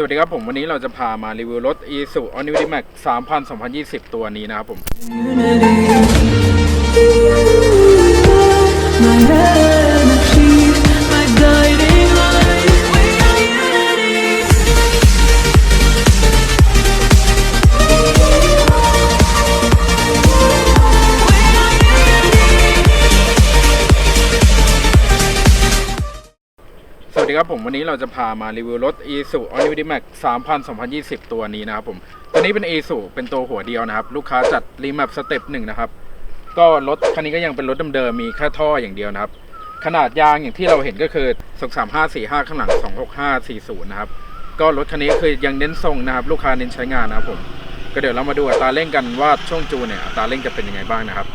สวัสดีครับผมวันนี้เราจะพามารีวิวรถ e s u o n i v i Max 3000 2020 ตัวนี้นะครับผม สวัสดีครับผมวันนี้เราจะพามารีวิวรถ e s u o n i v i Max 3000 2020 ตัวนี้นะครับผมตัวนี้เป็น e s u เป็นตัวหัวเดียวนะครับ ลูกค้าจัดรีแมปสเต็ปหนึ่งนะครับ ก็รถคันนี้ก็ยังเป็นรถเดิมๆมีแค่ท่ออย่างเดียวนะครับ ขนาดยางอย่างที่เราเห็นก็คือ23545 ข้างหลัง 26540 นะครับ ก็รถคันนี้คือยังเน้นทรงนะครับ ลูกค้าเน้นใช้งานนะครับผมก็เดี๋ยวเรามาดูอัตราเร่งกันว่าช่วงจูนเนี่ยอัตราเร่งจะเป็นยังไงบ้างนะครับ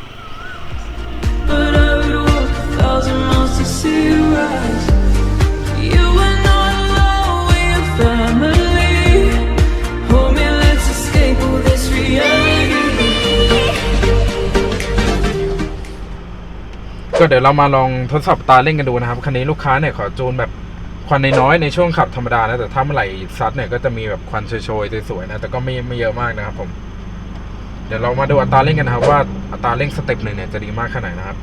ก็เดี๋ยวเรามาลองทดสอบตาเร่งกันดูนะครับคันนี้ลูกค้าเนี่ยขอจูนแบบควันน้อยๆในช่วงขับธรรมดานะแต่ถ้าเมื่อไหร่ซัดเนี่ยก็จะมีแบบควันโชยๆสวยๆนะแต่ก็ไม่ไม่เยอะมากนะครับผม เดี๋ยวเรามาดูอัตราเร่งกันนะครับว่าอัตราเร่งสเต็ปหนึ่งเนี่ยจะดีมากขนาดไหนนะครับ